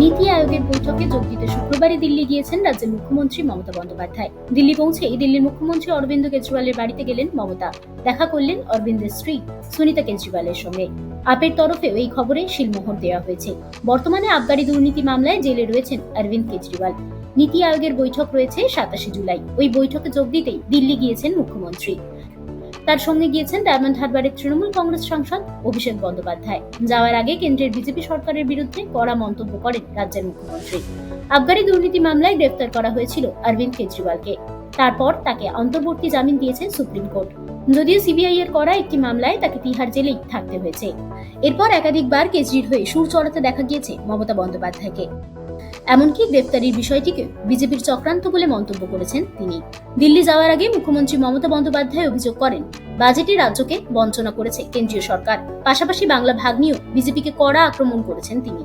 নীতি আয়োগের বৈঠকে যোগ দিতে শুক্রবারই দিল্লি গিয়েছেন রাজ্যের মুখ্যমন্ত্রী মমতা বন্দ্যোপাধ্যায়। দিল্লি পৌঁছেই দিল্লির মুখ্যমন্ত্রী অরবিন্দ কেজরিওয়ালের বাড়িতে গেলেন মমতা। দেখা করলেন অরবিন্দের স্ত্রী, সুনিতা কেজরিওয়ালের সঙ্গে। আপের তরফেও এই খবরে শিলমোহর দেওয়া হয়েছে। বর্তমানে আবগারি দুর্নীতি মামলায় জেলে রয়েছেন অরবিন্দ কেজরিওয়াল। নীতি আয়োগের বৈঠক রয়েছে সাতাশে জুলাই। ওই বৈঠকে যোগ দিতেই দিল্লি গিয়েছেন মুখ্যমন্ত্রী। তার সঙ্গে গিয়েছেন ডায়মন্ড হারবারের তৃণমূল কংগ্রেস সাংসদ অভিষেক বন্দ্যোপাধ্যায়। যাওয়ার আগে কেন্দ্রের বিজেপি সরকারের বিরুদ্ধে কড়া মন্তব্য করেন রাজ্যের মুখ্যমন্ত্রী। আবগারি দুর্নীতি মামলায় গ্রেফতার করা হয়েছিল অরবিন্দ কেজরিওয়ালকে। তারপর তাকে অন্তর্বর্তী জামিন দিয়েছে সুপ্রিম কোর্ট। যদিও সিবিআই এর করা একটি মামলায় তাকে তিহার জেলেই থাকতে হয়েছে। এরপর একাধিকবার কেজরির হয়ে সুর চড়াতে দেখা গিয়েছে মমতা বন্দ্যোপাধ্যায়কে। এমনকি গ্রেফতারির বিষয়টিকে বিজেপির চক্রান্ত বলে মন্তব্য করেছেন তিনি। দিল্লি যাওয়ার আগে মুখ্যমন্ত্রী মমতা বন্দ্যোপাধ্যায় অভিযোগ করেন, বাজেটে রাজ্যকে বঞ্চনা করেছে কেন্দ্রীয় সরকার। পাশাপাশি বাংলা ভাগ নিয়েও বিজেপিকে কড়া আক্রমণ করেছেন তিনি।